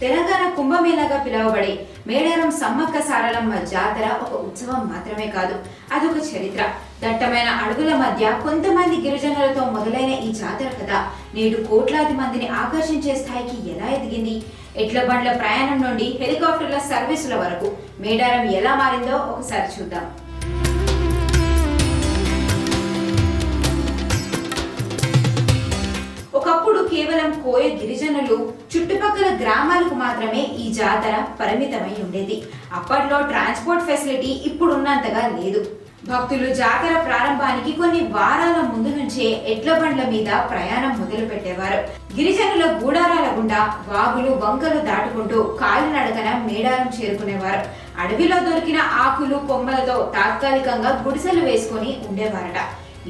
తెలంగాణ కుంభమేళాగా పిలువబడే మేడారం సమ్మక్క సారలమ్మ జాతర ఒక ఉత్సవం మాత్రమే కాదు అదొక చరిత్ర. దట్టమైన అడుగుల మధ్య కొంతమంది గిరిజనులతో మొదలైన ఈ జాతర కథ నేడు కోట్లాది మందిని ఆకర్షించే స్థాయికి ఎలా ఎదిగింది? ఎడ్ల బండ్ల ప్రయాణం నుండి హెలికాప్టర్ల సర్వీసుల వరకు మేడారం ఎలా మారిందో ఒకసారి చూద్దాం. కేవలం కోయ గిరిజనులు చుట్టుపక్కల గ్రామాలకు మాత్రమే ఈ జాతర పరిమితమై ఉండేది. అప్పట్లో ట్రాన్స్పోర్ట్ ఫెసిలిటీ ఇప్పుడున్నంతగా లేదు. భక్తులు జాతర ప్రారంభానికి కొన్ని వారాల ముందు నుంచే ఎడ్ల బండ్ల మీద ప్రయాణం మొదలు పెట్టేవారు గిరిజనుల గూడారాల గుండా వాగులు వంకలు దాటుకుంటూ కాలినడకన మేడారం చేరుకునేవారు. అడవిలో దొరికిన ఆకులు కొమ్మలతో తాత్కాలికంగా గుడిసెలు వేసుకొని ఉండేవారట.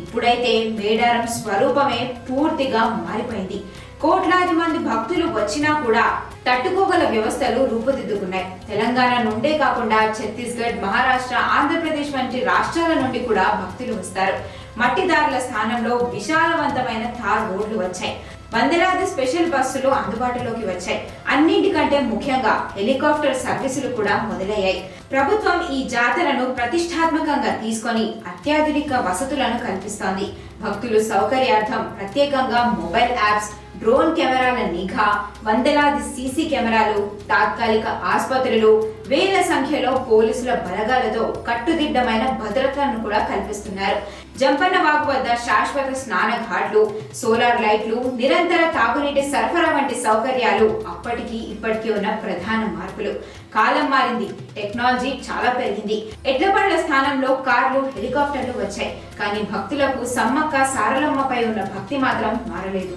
ఇప్పుడైతే మేడారం స్వరూపమే పూర్తిగా మారిపోయింది. కోట్లాది మంది భక్తులు వచ్చినా కూడా తట్టుకోగల వ్యవస్థలు రూపుదిద్దుకున్నాయి. తెలంగాణ నుండే కాకుండా ఛత్తీస్గఢ్ మహారాష్ట్ర ఆంధ్రప్రదేశ్ వంటి రాష్ట్రాల నుండి కూడా భక్తులు వస్తారు. మట్టిదారుల స్థానంలో విశాలవంతమైన థార్ రోడ్లు వచ్చాయి. వందలాది స్పెషల్ బస్సులు అందుబాటులోకి వచ్చాయి. అన్నింటికంటే ముఖ్యంగా హెలికాప్టర్ సర్వీసులు కూడా మొదలయ్యాయి. ప్రభుత్వం ఈ జాతరను ప్రతిష్టాత్మకంగా తీసుకొని అత్యాధునిక వసతులను కల్పిస్తోంది. భక్తులు సౌకర్యార్థం ప్రత్యేకంగా మొబైల్ యాప్స్ డ్రోన్ కెమెరాల నిఘా వందలాది సీసీ కెమెరాలు తాత్కాలిక ఆసుపత్రులు వేల సంఖ్యలో పోలీసుల బలగాలతో కట్టుదిట్టమైన భద్రతను కూడా కల్పిస్తున్నారు. జంపన్న వాగు వద్ద శాశ్వత స్నాన ఘాట్లు సోలార్ లైట్లు నిరంతర తాగునీటి సరఫరా వంటి సౌకర్యాలు అప్పటికి ఇప్పటికీ ఉన్న ప్రధాన మార్పులు. కాలం మారింది టెక్నాలజీ చాలా పెరిగింది. ఎడ్ల స్థానంలో కార్లు హెలికాప్టర్లు వచ్చాయి కానీ భక్తులకు సమ్మక్క సారలమ్మపై ఉన్న భక్తి మాత్రం మారలేదు.